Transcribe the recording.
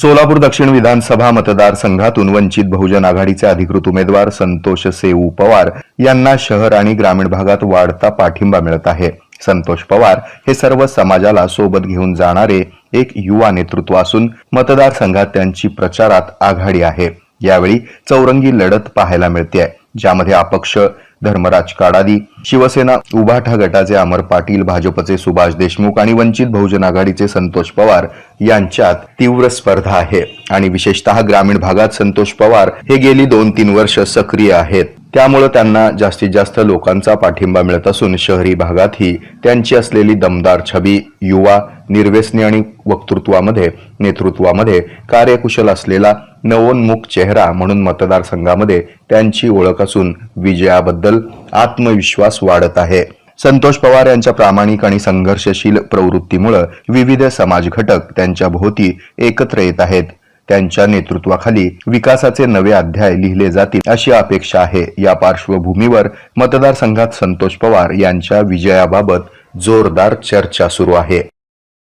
सोलापूर दक्षिण विधानसभा मतदारसंघातून वंचित बहुजन आघाडीचे अधिकृत उमेदवार संतोष सेऊ पवार यांना शहर आणि ग्रामीण भागात वाढता पाठिंबा मिळत आहे. संतोष पवार हे सर्व समाजाला सोबत घेऊन जाणारे एक युवा नेतृत्व असून मतदारसंघात त्यांची प्रचारात आघाडी आहे. यावेळी चौरंगी लढत पाहायला मिळते ज्यामध्ये अपक्ष धर्मराज काडादी शिवसेना उभाठा गटाचे अमर पाटील भाजपचे सुभाष देशमुख आणि वंचित बहुजन आघाडीचे संतोष पवार यांच्यात तीव्र स्पर्धा आहे. आणि विशेषतः ग्रामीण भागात संतोष पवार हे गेली दोन तीन वर्ष सक्रिय आहेत. त्यामुळं त्यांना जास्तीत जास्त लोकांचा पाठिंबा मिळत असून शहरी भागातही त्यांची असलेली दमदार छबी युवा निर्व्यसनी आणि वक्तृत्वामध्ये नेतृत्वामध्ये कार्यकुशल असलेला नवोन्मुख चेहरा म्हणून मतदारसंघामध्ये त्यांची ओळख असून विजयाबद्दल आत्मविश्वास वाढत आहे. संतोष पवार यांच्या प्रामाणिक आणि संघर्षशील प्रवृत्तीमुळे विविध समाज घटक त्यांच्या भोवती एकत्र येत आहेत. त्यांच्या नेतृत्वाखाली विकासाचे नवे अध्याय लिहिले जातील अशी अपेक्षा आहे. या पार्श्वभूमीवर मतदारसंघात संतोष पवार यांच्या विजयाबाबत जोरदार चर्चा सुरू आहे.